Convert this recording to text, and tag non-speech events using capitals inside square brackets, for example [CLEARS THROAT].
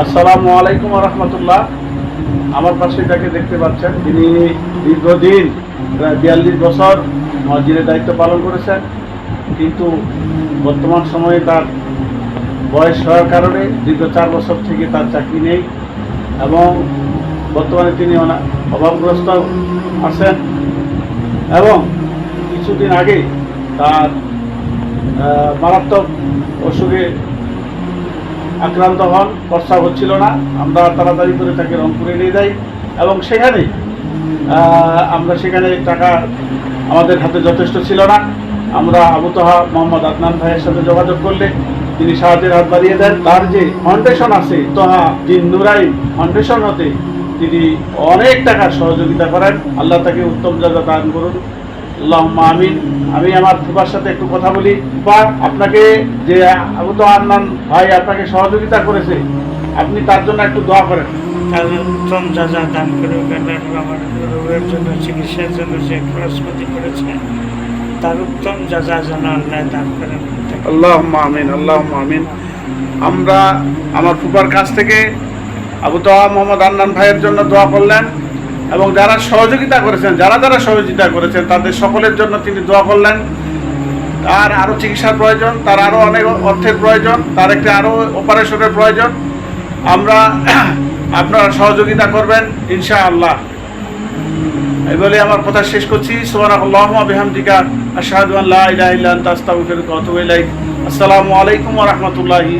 আসসালামু আলাইকুম রহমতুল্লাহ। আমার পাশে যাকে দেখতে পাচ্ছেন, তিনি দীর্ঘদিন, প্রায় বিয়াল্লিশ বছর মসজিদের দায়িত্ব পালন করেছেন, কিন্তু বর্তমান সময়ে তার বয়স হওয়ার কারণে দীর্ঘ চার বছর থেকে তার চাকরি নেই এবং বর্তমানে তিনি অভাবগ্রস্ত আছেন এবং কিছুদিন আগে তার মারাত্মক অসুখে আক্রান্ত হন প্রস্রাব হচ্ছিল না, আমরা তাড়াতাড়ি করে তাকে রংপুরে নিয়ে যাই। এবং সেখানে আমরা সেখানে টাকা আমাদের হাতে যথেষ্ট ছিল না। আমরা আবুতহা মোহাম্মদ আদনান ভাইয়ের সাথে যোগাযোগ করলে তিনি সাহায্যের হাত বাড়িয়ে দেন। তার যে ফাউন্ডেশন আছে, তোহা দিন নুরাইন ফাউন্ডেশন হতে তিনি অনেক টাকার সহযোগিতা করেন। আল্লাহ তাকে উত্তম জায়গা দান করুন। আল্লাহ আমিন। আমি আমার ফুপার সাথে একটু কথা বলি। ফুপা আপনাকে যে আবু তো আন্নান ভাই আপনাকে সহযোগিতা করেছে আপনি তার জন্য একটু দোয়া করেন। উত্তম যা যা দান করে আমার রোগের জন্য চিকিৎসার জন্য যে খরচপাতি করেছে তার উত্তম যা যা যেন আল্লাহ দান করেন। আল্লাহ আমিন আল্লাহ আমিন। আমরা আমার ফুপার কাছ থেকে আবু তোহা মোহাম্মদ আন্নান ভাইয়ের জন্য দোয়া করলেন। এবং যারা সহযোগিতা করেছেন, যারা যারা সহযোগিতা করেছেন, তাদের সকলের জন্য তিনি দোয়া করলেন। তার আরও চিকিৎসার প্রয়োজন, তার আরও অনেক অর্থের প্রয়োজন, তার একটি আরও অপারেশনের প্রয়োজন। আমরা [CLEARS THROAT] আপনারা সহযোগিতা করবেন ইনশা আল্লাহ এই বলে আমার কথা শেষ করছি। বিহামদিকা, আশহাদু আসসালামু আলাইকুম রাহমাতুল্লাহি